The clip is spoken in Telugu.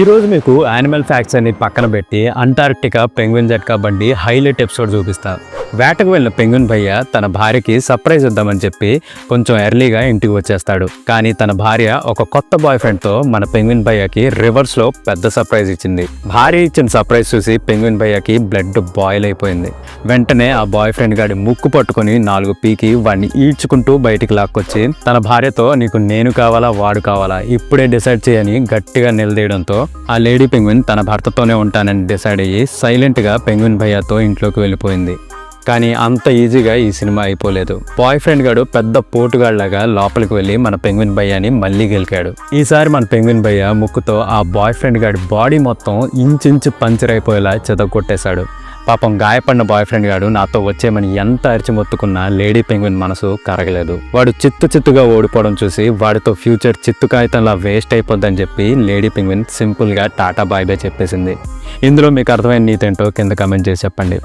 ఈరోజు మీకు యానిమల్ ఫ్యాక్ట్స్ అన్ని పక్కన పెట్టి అంటార్క్టికా పెంగ్విన్ జట్కా బండి హైలైట్ ఎపిసోడ్ చూపిస్తా. వేటకు వెళ్ళిన పెంగ్విన్ భయ్య తన భార్యకి సర్ప్రైజ్ ఇద్దామని చెప్పి కొంచెం ఎర్లీగా ఇంటికి వచ్చేస్తాడు. కానీ తన భార్య ఒక కొత్త బాయ్ ఫ్రెండ్తో మన పెంగ్విన్ భయ్యకి రివర్స్లో పెద్ద సర్ప్రైజ్ ఇచ్చింది. భార్య ఇచ్చిన సర్ప్రైజ్ చూసి పెంగ్విన్ భయ్యకి బ్లడ్ బాయిల్ అయిపోయింది. వెంటనే ఆ బాయ్ ఫ్రెండ్ గాడి ముక్కు పట్టుకొని నాలుగు పీకి వాడిని ఈడ్చుకుంటూ బయటికి లాక్కొచ్చి తన భార్యతో నీకు నేను కావాలా వాడు కావాలా ఇప్పుడే డిసైడ్ చేయని గట్టిగా నిలదీయడంతో ఆ లేడీ పెంగ్విన్ తన భర్తతోనే ఉంటానని డిసైడ్ అయ్యి సైలెంట్గా పెంగ్విన్ భయ్యతో ఇంట్లోకి వెళ్ళిపోయింది. కానీ అంత ఈజీగా ఈ సినిమా అయిపోలేదు. బాయ్ ఫ్రెండ్ గాడు పెద్ద పోటుగాళ్ళాగా లోపలికి వెళ్ళి మన పెంగ్విన్ భయ్యాని మళ్ళీ గెలికాడు. ఈసారి మన పెంగ్విన్ భయ్య ముక్కుతో ఆ బాయ్ ఫ్రెండ్ గాడి బాడీ మొత్తం ఇంచుంచు పంచర్ అయిపోయేలా చెదగొట్టేశాడు పాపం గాయపడిన బాయ్ ఫ్రెండ్ గాడు నాతో వచ్చేమని ఎంత అరిచి మొత్తుకున్నా లేడీ పెంగ్విన్ మనసు కరగలేదు. వాడు చిత్తు చిత్తుగా ఓడిపోవడం చూసి వాడితో ఫ్యూచర్ చిత్తు కాగితంలా వేస్ట్ అయిపోద్దని చెప్పి లేడీ పెంగ్విన్ సింపుల్గా టాటా బాయ్ బాయ్ చెప్పేసింది. ఇందులో మీకు అర్థమైన నీతేంటో కింద కమెంట్ చేసి చెప్పండి.